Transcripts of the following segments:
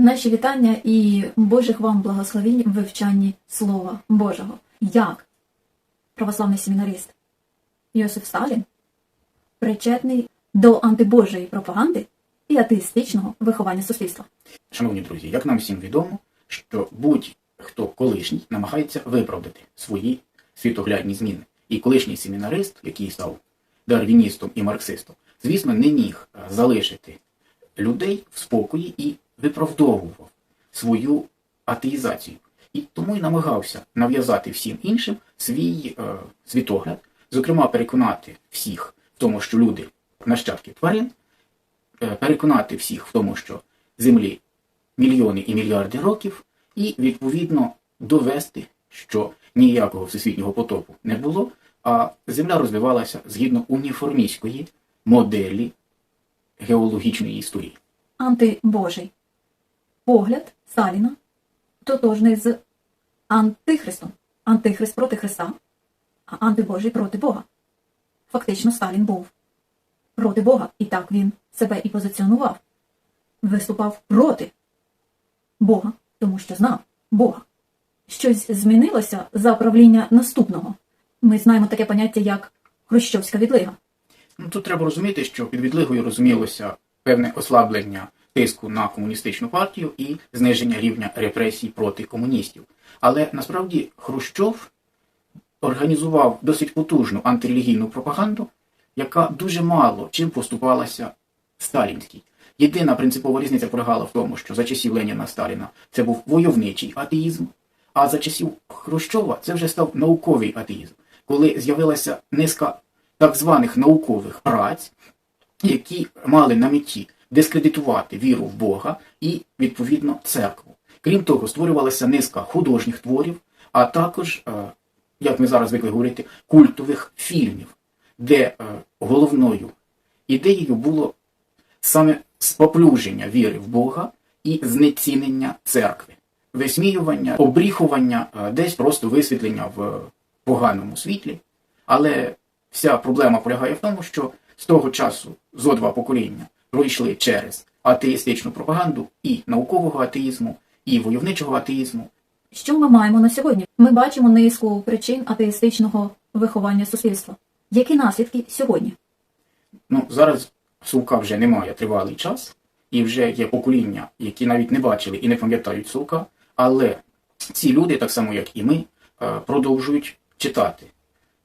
Наші вітання і Божих вам благословінь в вивчанні Слова Божого. Як православний семінарист Йосиф Сталін причетний до антибожої пропаганди і атеїстичного виховання суспільства. Шановні друзі, як нам всім відомо, що будь-хто колишній намагається виправдати свої світоглядні зміни. І колишній семінарист, який став дарвіністом і марксистом, звісно, не міг залишити людей в спокої і виправдовував свою атеїзацію. І тому й намагався нав'язати всім іншим свій е, світогляд, зокрема, переконати всіх в тому, що люди нащадки тварин, е, переконати всіх в тому, що землі мільйони і мільярди років, і відповідно довести, що ніякого всесвітнього потопу не було, а земля розвивалася згідно уніформістської моделі геологічної історії. Антибожий погляд Сталіна тотожний з антихристом. Антихрист проти Христа, а антибожий проти Бога. Фактично, Сталін був проти Бога, і так він себе і позиціонував. Виступав проти Бога, тому що знав Бога. Щось змінилося за правління наступного. Ми знаємо таке поняття, як Хрущовська відлига. Ну, тут треба розуміти, що під відлигою розумілося певне ослаблення тиску на комуністичну партію і зниження рівня репресій проти комуністів. Але насправді Хрущов організував досить потужну антирелігійну пропаганду, яка дуже мало чим поступалася сталінській. Єдина принципова різниця полягала в тому, що за часів Леніна Сталіна це був войовничий атеїзм, а за часів Хрущова це вже став науковий атеїзм, коли з'явилася низка так званих наукових праць, які мали на меті дискредитувати віру в Бога і, відповідно, церкву. Крім того, створювалася низка художніх творів, а також, е, як ми зараз звикли говорити, культових фільмів, де е, головною ідеєю було саме споплюження віри в Бога і знецінення церкви, висміювання, обріхування, е, десь просто висвітлення в поганому світлі. Але вся проблема полягає в тому, що з того часу зо два покоління пройшли через атеїстичну пропаганду і наукового атеїзму, і войовничого атеїзму. Що ми маємо на сьогодні? Ми бачимо низку причин атеїстичного виховання суспільства. Які наслідки сьогодні? Ну, зараз Сулка вже немає тривалий час, і вже є покоління, які навіть не бачили і не пам'ятають Сулка, але ці люди, так само як і ми, е, продовжують читати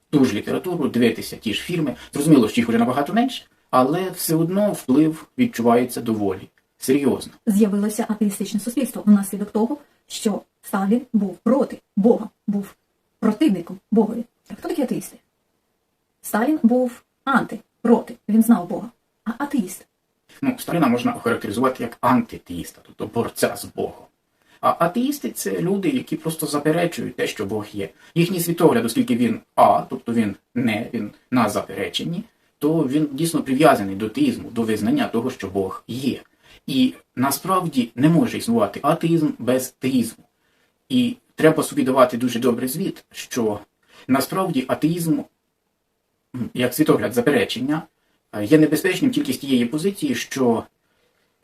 ту ж літературу, дивитися ті ж фільми. Зрозуміло, що їх вже набагато менше, але все одно вплив відчувається доволі серйозно. З'явилося атеїстичне суспільство внаслідок того, що Сталін був проти Бога, був противником Богові. Так хто такі атеїсти? Сталін був анти, проти, він знав Бога. А атеїст Ну, Сталіна можна охарактеризувати як антитеїста, тобто борця з Богом. А атеїсти це люди, які просто заперечують те, що Бог є. Їхній світогляд, оскільки він А, тобто він не, він на запереченні, то він дійсно прив'язаний до теїзму, до визнання того, що Бог є. І насправді не може існувати атеїзм без теїзму. І треба собі давати дуже добрий звіт, що насправді атеїзм, як світогляд заперечення, е, є небезпечним тільки з тієї позиції, що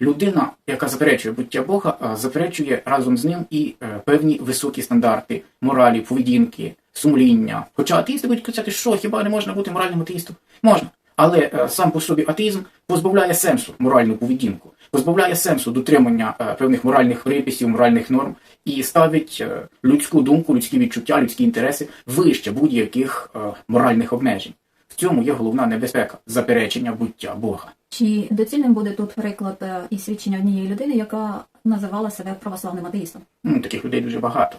людина, яка заперечує буття Бога, заперечує разом з ним і е, певні високі стандарти моралі, поведінки, сумління. Хоча атеїсти будуть казати, що хіба не можна бути моральним атеїстом? Можна. Але е, сам по собі атеїзм позбавляє сенсу моральну поведінку, позбавляє сенсу дотримання е, певних моральних приписів, моральних норм і ставить е, людську думку, людські відчуття, людські інтереси вище будь-яких моральних обмежень. В цьому є головна небезпека заперечення буття Бога. чи доцільним буде тут приклад і свідчення однієї людини, яка називала себе православним атеїстом? Ну, таких людей дуже багато.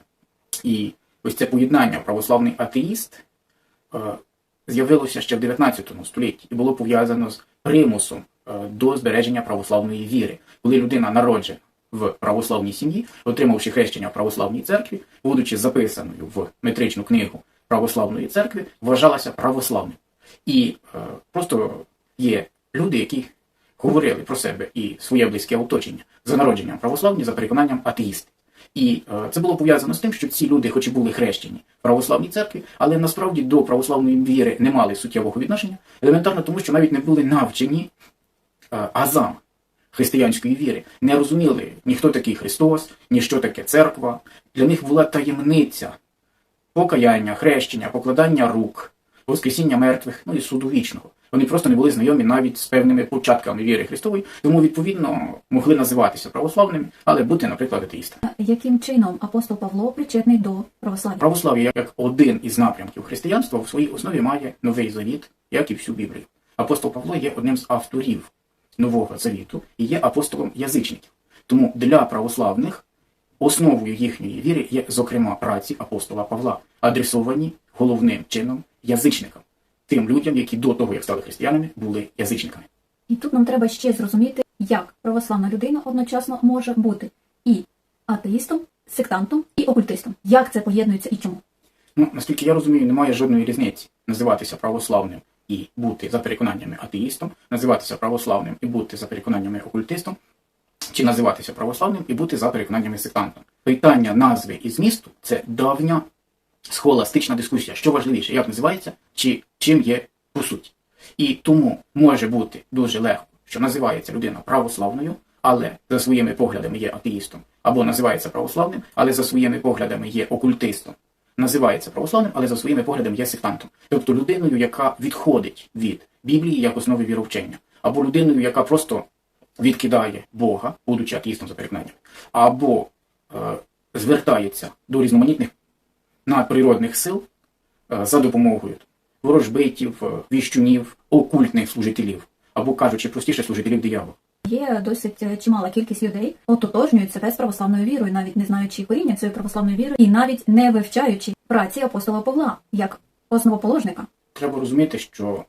І ось це поєднання православний атеїст з'явилося ще в 19 столітті і було пов'язано з примусом е, до збереження православної віри. Коли людина народжена в православній сім'ї, отримавши хрещення в православній церкві, будучи записаною в метричну книгу православної церкви, вважалася православним. І е, просто є люди, які говорили про себе і своє близьке оточення за народженням православні, за переконанням атеїсти. І е, це було пов'язано з тим, що ці люди, хоч і були хрещені в православній церкві, але насправді до православної віри не мали суттєвого відношення, елементарно тому, що навіть не були навчені е, азам, християнської віри, не розуміли ні хто такий Христос, ні що таке церква. Для них була таємниця покаяння, хрещення, покладання рук, воскресіння мертвих, ну і суду вічного. Вони просто не були знайомі навіть з певними початками віри Христової, тому відповідно могли називатися православними, але бути, наприклад, атеїстами. Яким чином апостол Павло причетний до православ'я? Православ'я як один із напрямків християнства в своїй основі має новий завіт, як і всю Біблію. Апостол Павло є одним з авторів нового завіту і є апостолом язичників. Тому для православних основою їхньої віри є, зокрема, праці апостола Павла, адресовані головним чином язичникам, тим людям, які до того, як стали християнами, були язичниками. І тут нам треба ще зрозуміти, як православна людина одночасно може бути і атеїстом, сектантом, і окультистом. Як це поєднується і чому? Ну, наскільки я розумію, немає жодної різниці називатися православним і бути за переконаннями атеїстом, називатися православним і бути за переконаннями окультистом, чи називатися православним і бути за переконаннями сектантом. Питання назви і змісту це давня схоластична дискусія, що важливіше, як називається, чи чим є по суті. І тому може бути дуже легко, що називається людина православною, але за своїми поглядами є атеїстом, або називається православним, але за своїми поглядами є окультистом називається православним, але за своїми поглядами є сектантом. Тобто людиною, яка відходить від Біблії як основи віровчення, або людиною, яка просто відкидає Бога, будучи атеїстом за переконаннями, або е, звертається до різноманітних надприродних сил е, за допомогою ворожбитів, е, віщунів, окультних служителів, або кажучи простіше, служителів диявола. Є досить е, чимала кількість людей, ототожнюють себе з православною вірою, навіть не знаючи коріння цієї православної віри, і навіть не вивчаючи праці апостола Павла як основоположника. треба розуміти, що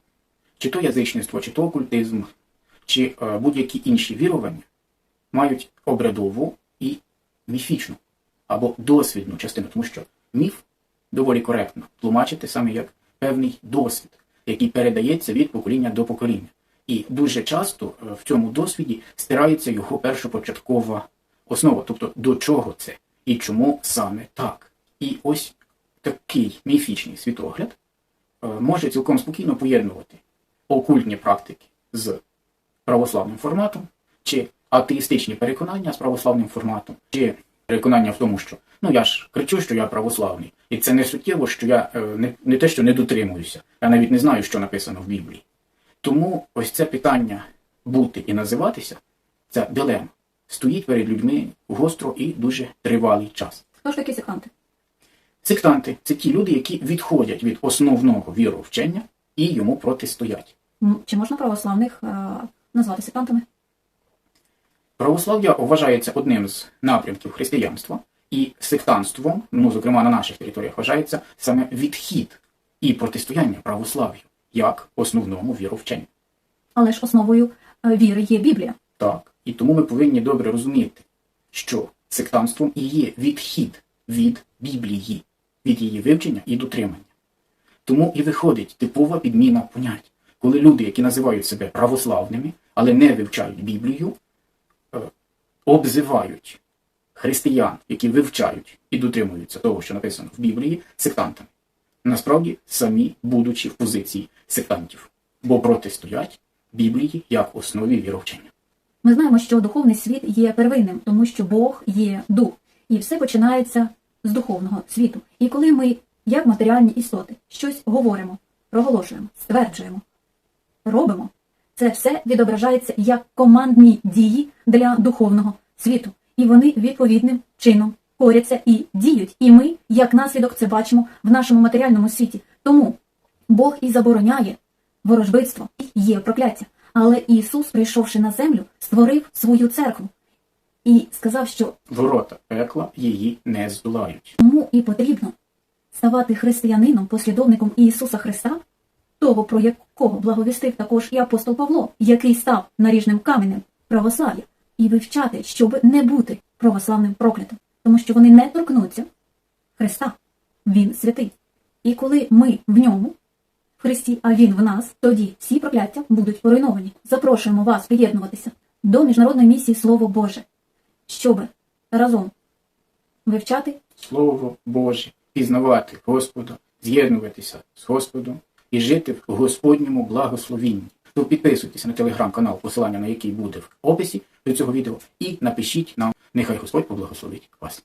чи то язичництво, чи то окультизм, чи е, будь-які інші вірування мають обрядову і міфічну або досвідну частину, тому що міф доволі коректно тлумачити саме як певний досвід, який передається від покоління до покоління. І дуже часто е, в цьому досвіді стирається його першопочаткова основа, тобто до чого це і чому саме так. І ось такий міфічний світогляд е, може цілком спокійно поєднувати окультні практики з православним форматом, чи атеїстичні переконання з православним форматом, чи переконання в тому, що ну я ж кричу, що я православний, і це не суттєво, що я е, не, не те, що не дотримуюся, я навіть не знаю, що написано в Біблії. Тому ось це питання бути і називатися, ця дилема, стоїть перед людьми гостро і дуже тривалий час. Хто ж такі сектанти? Сектанти це ті люди, які відходять від основного віровчення і йому протистоять. Чи можна православних е, назвати сектантами? Православ'я вважається одним з напрямків християнства, і сектантством, ну зокрема на наших територіях, вважається саме відхід і протистояння православ'ю як основному віровченню. Але ж основою е, віри є Біблія. Так, і тому ми повинні добре розуміти, що сектантством і є відхід від Біблії, від її вивчення і дотримання. Тому і виходить типова підміна понять, коли люди, які називають себе православними, але не вивчають Біблію, обзивають християн, які вивчають і дотримуються того, що написано в Біблії, сектантами. Насправді, самі будучи в позиції сектантів, бо протистоять Біблії як основі віровчення. Ми знаємо, що духовний світ є первинним, тому що Бог є дух, і все починається з духовного світу. І коли ми, як матеріальні істоти, щось говоримо, проголошуємо, стверджуємо, робимо, це все відображається як командні дії для духовного світу. І вони відповідним чином коряться і діють. І ми, як наслідок, це бачимо в нашому матеріальному світі. Тому Бог і забороняє ворожбитство, є прокляття. Але Ісус, прийшовши на землю, створив свою церкву і сказав, що Ворота пекла її не здолають. тому і потрібно ставати християнином, послідовником Ісуса Христа, того, про якого благовістив також і апостол Павло, який став наріжним каменем православ'я, і вивчати, щоб не бути православним проклятим, тому що вони не торкнуться Христа. Він святий. І коли ми в ньому, в Христі, а Він в нас, тоді всі прокляття будуть поруйновані. Запрошуємо вас приєднуватися до міжнародної місії Слово Боже, щоб разом вивчати Слово Боже, пізнавати Господа, з'єднуватися з Господом і жити в Господньому благословінні. то підписуйтесь на телеграм-канал, посилання на який буде в описі до цього відео, і напишіть нам, нехай Господь поблагословить вас.